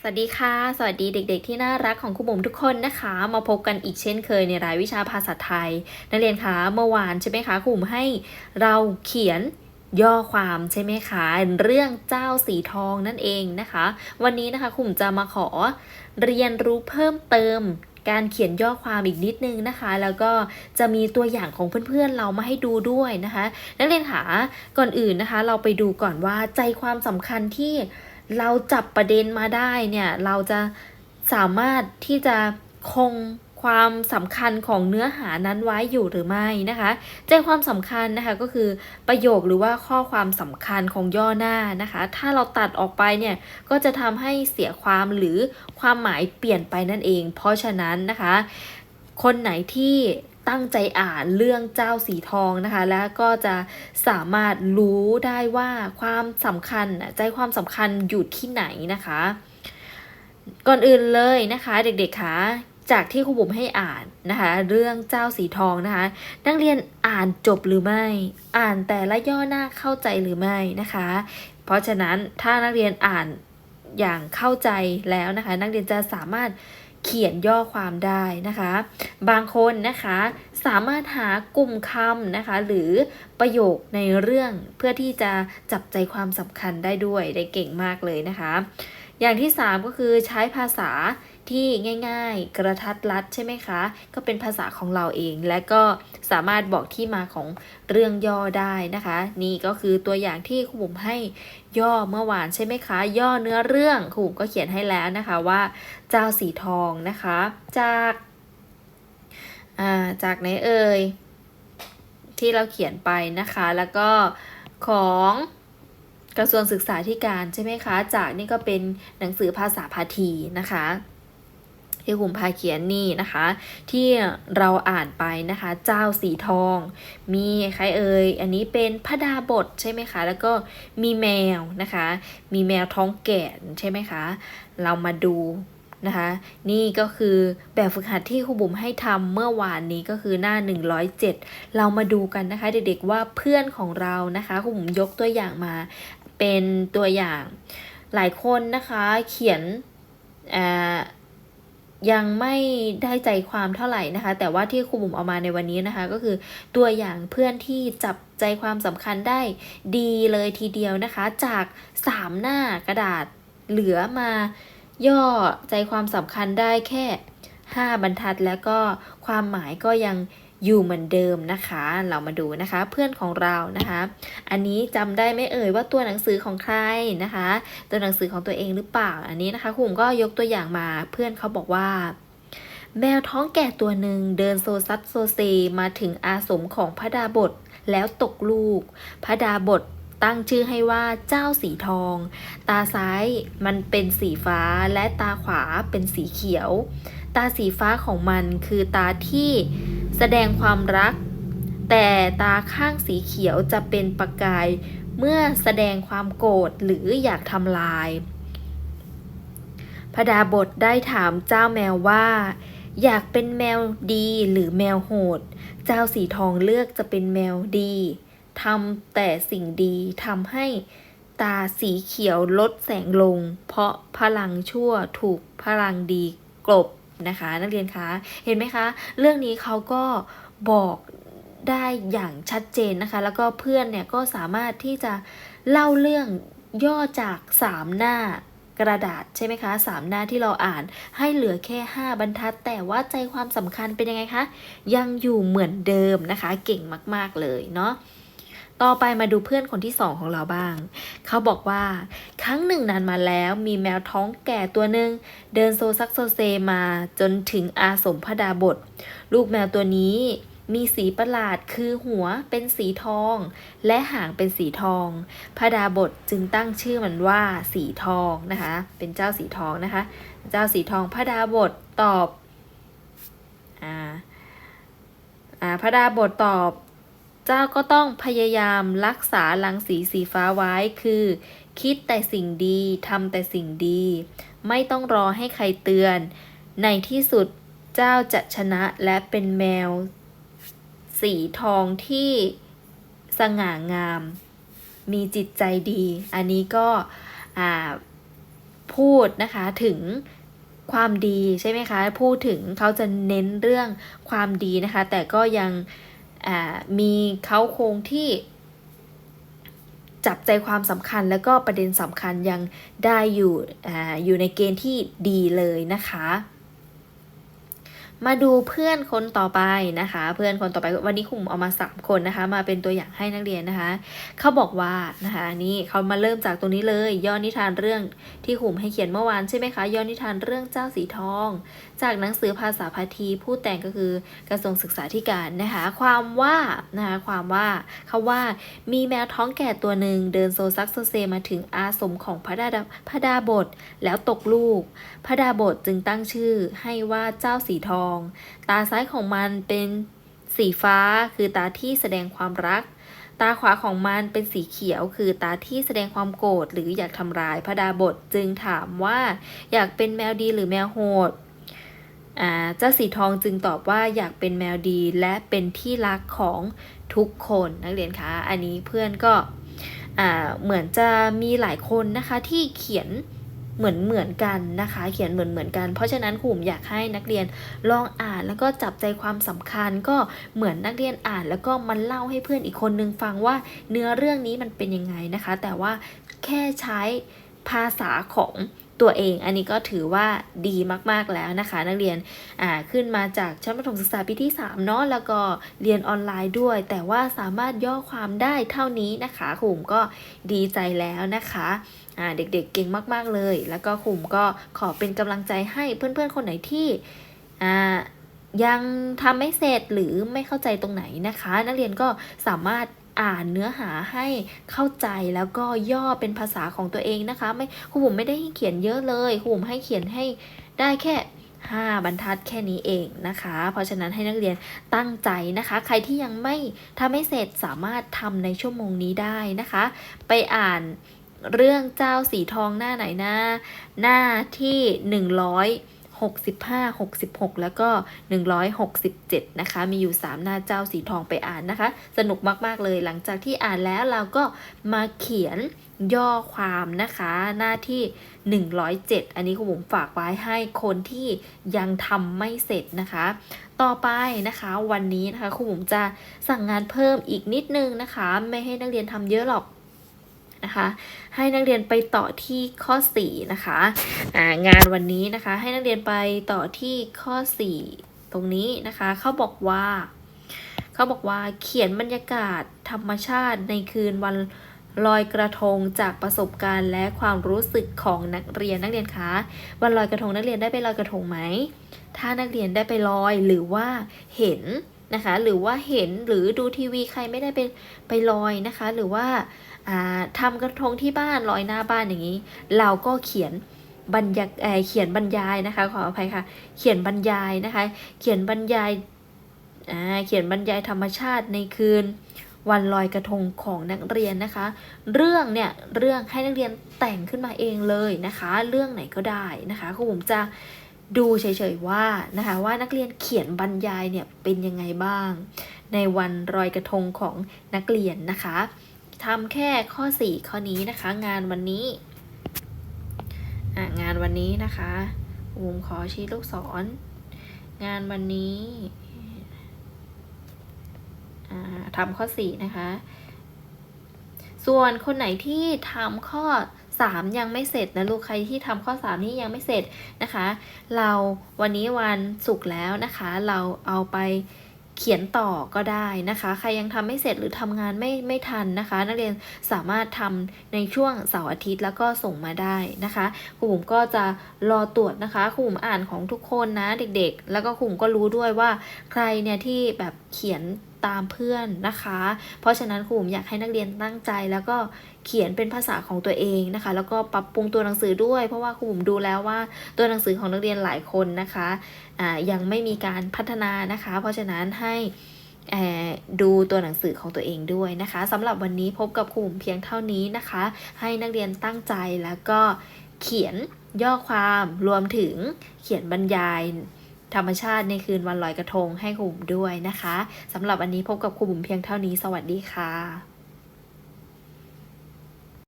สวัสดีค่ะ สวัสดีเด็ก ๆ ที่น่ารักของครูบุ๋มทุกคนนะคะ มาพบกันอีกเช่นเคยในรายวิชาภาษาไทย นักเรียนคะเมื่อวานใช่ไหมคะครูบุ๋มให้เราเขียนย่อความใช่ไหมคะ เรื่องเจ้าสีทองนั่นเองนะคะ วันนี้นะคะครูบุ๋มจะมาขอเรียนรู้เพิ่มเติมการเขียนย่อความอีกนิดนึงนะคะ แล้วก็จะมีตัวอย่างของเพื่อนๆเรามาให้ดูด้วยนะคะ นักเรียนคะก่อนอื่นนะคะ เราไปดูก่อนว่าใจความสำคัญที่ เราจับประเด็นมาได้เนี่ยเราจะสามารถที่จะคงความสำคัญของเนื้อหานั้นไว้อยู่หรือไม่นะคะใจความสำคัญนะคะก็คือประโยคหรือว่าข้อความสำคัญของย่อหน้านะคะ ถ้าเราตัดออกไปเนี่ยก็จะทำให้เสียความหรือความหมายเปลี่ยนไปนั่นเอง เพราะฉะนั้นนะคะ คนไหนที่ ตั้งใจอ่านเรื่องเจ้าสีทองนะคะ แล้วก็จะสามารถรู้ได้ว่าความสำคัญใจความสำคัญอยู่ที่ไหนนะคะ ก่อนอื่นเลยนะคะเด็กๆคะจากที่ครูบุ๋มให้อ่านนะคะ เรื่องเจ้าสีทองนะคะ นักเรียนอ่านจบหรือไม่ อ่านแต่ละย่อหน้าเข้าใจหรือไม่นะคะ เพราะฉะนั้นถ้านักเรียนอ่านอย่างเข้าใจแล้วนะคะ นักเรียนจะสามารถ เขียนย่อความได้นะคะ บางคนนะคะสามารถหากลุ่มคำนะคะ หรือประโยคในเรื่องเพื่อที่จะจับใจความสำคัญได้ด้วยได้เก่งมากเลยนะคะ อย่างที่ 3 ก็คือใช้ภาษา ที่ง่าย ๆ กระทัดรัดใช่ไหมคะ ก็เป็นภาษาของเราเอง และก็สามารถบอกที่มาของเรื่องย่อได้นะคะ นี่ก็คือตัวอย่างที่ครูบุ๋มให้ย่อเมื่อวานใช่ไหมคะ ย่อเนื้อเรื่องครูบุ๋มก็เขียนให้แล้วนะคะว่าเจ้าสีทองนะคะ จากาจากไหนเอ่ยที่เราเขียนไปนะคะ แล้วก็ของกระทรวงศึกษาธิการใช่ไหมคะ จากนี่ก็เป็นหนังสือภาษาพาทีนะคะ ที่คุมพาเขียนนี่นะคะ ที่เราอ่านไปนะคะ เจ้าสีทอง มีใครเอ่ยอันนี้เป็นพระดาบทใช่ไหมคะ แล้วก็มีแมวนะคะ มีแมวท้องแก่ใช่ไหมคะ เรามาดูนะคะ นี่ก็คือแบบฝึกหัดที่ครูบุ๋มให้ทำเมื่อวานนี้ก็คือหน้า 107 เรามาดูกันนะคะ เด็กๆว่าเพื่อนของเรานะคะครูบุ๋มยกตัวอย่างมา เป็นตัวอย่างหลายคนนะคะเขียนอ่า ยังไม่ได้ใจความเท่าไหร่นะคะ แต่ว่าที่ครูบุ๋มเอามาในวันนี้นะคะ ก็คือตัวอย่างเพื่อนที่จับใจความสำคัญได้ดีเลยทีเดียวนะคะ จาก 3 หน้ากระดาษเหลือมาย่อใจความสำคัญได้แค่ 5 บรรทัดแล้วก็ความหมายก็ยัง อยู่เหมือนเดิมนะคะ เรามาดูนะคะ เพื่อนของเรานะคะ อันนี้จำได้ไม่เอ่ยว่าตัวหนังสือของใครนะคะ ตัวหนังสือของตัวเองหรือเปล่า อันนี้นะคะคุณก็ยกตัวอย่างมาเพื่อนเขาบอกว่าแมวท้องแก่ตัวหนึ่งเดินโซซัดโซเซมาถึงอาสมของพระดาบทแล้วตกลูก พระดาบท ตั้งชื่อให้ว่าเจ้าสีทอง ตาซ้ายมันเป็นสีฟ้าและตาขวาเป็นสีเขียว ตาสีฟ้าของมันคือตาที่แสดงความรัก แต่ตาข้างสีเขียวจะเป็นประกาย เมื่อแสดงความโกรธหรืออยากทำลายพระดาบทได้ถามเจ้าแมวว่า อยากเป็นแมวดีหรือแมวโหด เจ้าสีทองเลือกจะเป็นแมวดี ทำแต่สิ่งดีทำให้ตาสีเขียวลดแสงลง เพราะพลังชั่วถูกพลังดีกลบนะคะ นักเรียนคะเห็นไหมคะ เรื่องนี้เขาก็บอกได้อย่างชัดเจนนะคะ แล้วก็เพื่อนเนี่ยก็สามารถที่จะเล่าเรื่องย่อจาก 3 หน้ากระดาษใช่ไหมคะสามหน้าที่เราอ่านให้เหลือแค่ 5 บรรทัด แต่ว่าใจความสำคัญเป็นยังไงคะ ยังอยู่เหมือนเดิมนะคะ เก่งมาก ๆ เลยเนาะ ต่อไปมาดูเพื่อนคนที่สองของเราบ้าง เขาบอกว่า ครั้งหนึ่งนานมาแล้วมีแมวท้องแก่ตัวหนึ่งเดินโซซักโซเซมาจนถึงอาสมพระดาบท ลูกแมวตัวนี้มีสีประหลาดคือหัวเป็นสีทอง และหางเป็นสีทองพระดาบทจึงตั้งชื่อมันว่าสีทองนะคะ เป็นเจ้าสีทองนะคะ เจ้าสีทองพระดาบทตอบอ่าอ่าพระดาบทตอบ เจ้าก็ต้องพยายามรักษาลังสีสีฟ้าไว้คือ คิดแต่สิ่งดีทำแต่สิ่งดี ไม่ต้องรอให้ใครเตือน ในที่สุดเจ้าจะชนะและเป็นแมว สีทองที่สง่างาม มีจิตใจดี อันนี้ก็พูดนะคะถึงความดีใช่ไหมคะ พูดถึงเขาจะเน้นเรื่องความดีนะคะ แต่ก็ยัง มีเขาโครงที่จับใจความสำคัญแล้วก็ประเด็นสำคัญยังได้อยู่ออยู่ในเกณฑ์ที่ดีเลยนะคะ มาดูเพื่อนคนต่อไปนะคะ เพื่อนคนต่อไปวันนี้คุมเอามาสามคนนะคะ มาเป็นตัวอย่างให้นักเรียนนะคะ เขาบอกว่านะคะนี่เขามาเริ่มจากตรงนี้เลย ย่อนิทานเรื่องที่คุมให้เขียนเมื่อวานใช่ไหมคะย่อนิทานเรื่องเจ้าสีทอง จากหนังสือภาษาพาทีผู้แต่งก็คือกระทรวงศึกษาธิการนะคะความว่านะคะความว่าเขาว่ามีแมวท้องแก่ตัวหนึ่งเดินโซซักโซเซมาถึงอาสมของพระดาพระดาบทแล้วตกลูก พระดาบทจึงตั้งชื่อให้ว่าเจ้าสีทอง ตาซ้ายของมันเป็นสีฟ้าคือตาที่แสดงความรัก ตาขวาของมันเป็นสีเขียว คือตาที่แสดงความโกรธหรืออยากทำร้ายพระดาบทจึงถามว่า อยากเป็นแมวดีหรือแมวโหด เจ้าสีทองจึงตอบว่าอยากเป็นแมวดีและเป็นที่รักของทุกคนนักเรียนคะ อันนี้เพื่อนก็อ่าเหมือนจะมีหลายคนนะคะที่เขียนเหมือนเหมือนกันนะคะ เขียนเหมือนเหมือนกัน เพราะฉะนั้นครูอยากให้นักเรียนลองอ่านแล้วก็จับใจความสำคัญก็เหมือนนักเรียนอ่าน แล้วก็มันเล่าให้เพื่อนอีกคนนึงฟังว่าเนื้อเรื่องนี้มันเป็นยังไงนะคะ แต่ว่าแค่ใช้ภาษาของ ตัวเอง อันนี้ก็ถือว่าดีมากๆแล้วนะคะ นักเรียนอ่าขึ้นมาจากชั้นประถมศึกษาปีที่3เนาะแล้วก็เรียนออนไลน์ด้วย แต่ว่าสามารถย่อความได้เท่านี้นะคะขุมก็ดีใจแล้วนะคะอ่าเด็กๆเเก่งมากๆเลย แล้วก็ขุมก็ขอเป็นกำลังใจให้เพื่อนๆคนไหนที่อ่ายังทำไม่เสร็จหรือไม่เข้าใจตรงไหนนะคะ นักเรียนก็สามารถ อ่านเนื้อหาให้เข้าใจแล้วก็ย่อเป็นภาษาของตัวเองนะคะ ไม่ครูบุ๋มไม่ได้ให้เขียนเยอะเลยครูบุ๋มให้เขียนให้ได้แค่5บรรทัดแค่นี้เองนะคะ เพราะฉะนั้นให้นักเรียนตั้งใจนะคะ ใครที่ยังไม่ทำไม่เสร็จสามารถทำในชั่วโมงนี้ได้นะคะ ไปอ่านเรื่องเจ้าสีทองหน้าไหนหน้า หน้าที่ 100 65 66 แล้วก็ 167 นะคะ มีอยู่ 3 หน้าเจ้าสีทองไปอ่านนะคะ สนุกมาก ๆ เลย หลังจากที่อ่านแล้วเราก็มาเขียนย่อความนะคะ หน้าที่ 107 อันนี้คุณผมฝากไว้ให้คนที่ยังทำไม่เสร็จนะคะ ต่อไปนะคะวันนี้นะคะคุณผมจะสั่งงานเพิ่มอีกนิดนึงนะคะ ไม่ให้นักเรียนทำเยอะหรอก นะคะ ให้นักเรียนไปต่อที่ข้อ4นะคะะงานวันนี้นะคะ ให้นักเรียนไปต่อที่ข้อ 4 ตรงนี้นะคะ เขาบอกว่า เขาบอกว่าเขียนบรรยากาศธรรมชาติในคืนวันลอยกระทงจากประสบการณ์และความรู้สึกของนักเรียนนักเรียนคะวันลอยกระทงนักเรียนได้ไปลอยกระทงไหม ถ้านักเรียนได้ไปลอยหรือว่าเห็นนะคะ หรือว่าเห็นหรือดูทีวีใครไม่ได้ไปไปลอยนะคะ หรือว่า ทำกระทงที่บ้านลอยหน้าบ้านอย่างนี้ เราก็เขียนบรรยายเขียนบรรยายนะคะ ขออภัยค่ะ เขียนบรรยายนะคะ เขียนบรรยายเขียนบรรยายธรรมชาติในคืน วันลอยกระทงของนักเรียนนะคะ เรื่องเนี่ยเรื่องให้นักเรียนแต่งขึ้นมาเองเลยนะคะ เรื่องไหนก็ได้นะคะครูผมจะดูเฉยๆว่านะคะว่านักเรียนเขียนบรรยายเนี่ยเป็นยังไงบ้าง ในวันลอยกระทงของนักเรียนนะคะ ทำแค่ข้อ 4 ข้อนี้นะคะ งานวันนี้งานวันนี้นะคะผมขอชี้ลูกศร งานวันนี้ทำข้อ 4 นะคะ ส่วนคนไหนที่ทำข้อ 3 ยังไม่เสร็จนะลูกใครที่ทำข้อ 3 นี้ยังไม่เสร็จนะคะ เราวันนี้วันศุกร์แล้วนะคะ เราเอาไป เขียนต่อก็ได้นะคะ ใครยังทำไม่เสร็จหรือทำงานไม่ไม่ทันนะคะ นักเรียนสามารถทำในช่วงเสาร์อาทิตย์แล้วก็ส่งมาได้นะคะครูบุ๋มก็จะรอตรวจนะคะครูบุ๋มอ่านของทุกคนนะเด็กๆ แล้วก็ครูบุ๋มก็รู้ด้วยว่าใครเนี่ยที่แบบเขียนตามเพื่อนนะคะ เพราะฉะนั้นครูผมอยากให้นักเรียนตั้งใจ แล้วก็เขียนเป็นภาษาของตัวเองนะคะ แล้วก็ปรับปรุงตัวหนังสือด้วย เพราะว่าครูผมดูแล้วว่าตัวหนังสือของนักเรียนหลายคนนะคะะยังไม่มีการพัฒนานะคะ เพราะฉะนั้นให้ดูตัวหนังสือของตัวเองด้วยนะคะสำหรับวันนี้พบกับครูผมเพียงเท่านี้นะคะ ให้นักเรียนตั้งใจแล้วก็เขียนย่อความรวมถึงเขียนบรรยาย ธรรมชาติในคืนวันลอยกระทงให้ครูบุ๋มด้วยนะคะสำหรับวันนี้พบกับครูบุ๋มเพียงเท่านี้สวัสดีค่ะ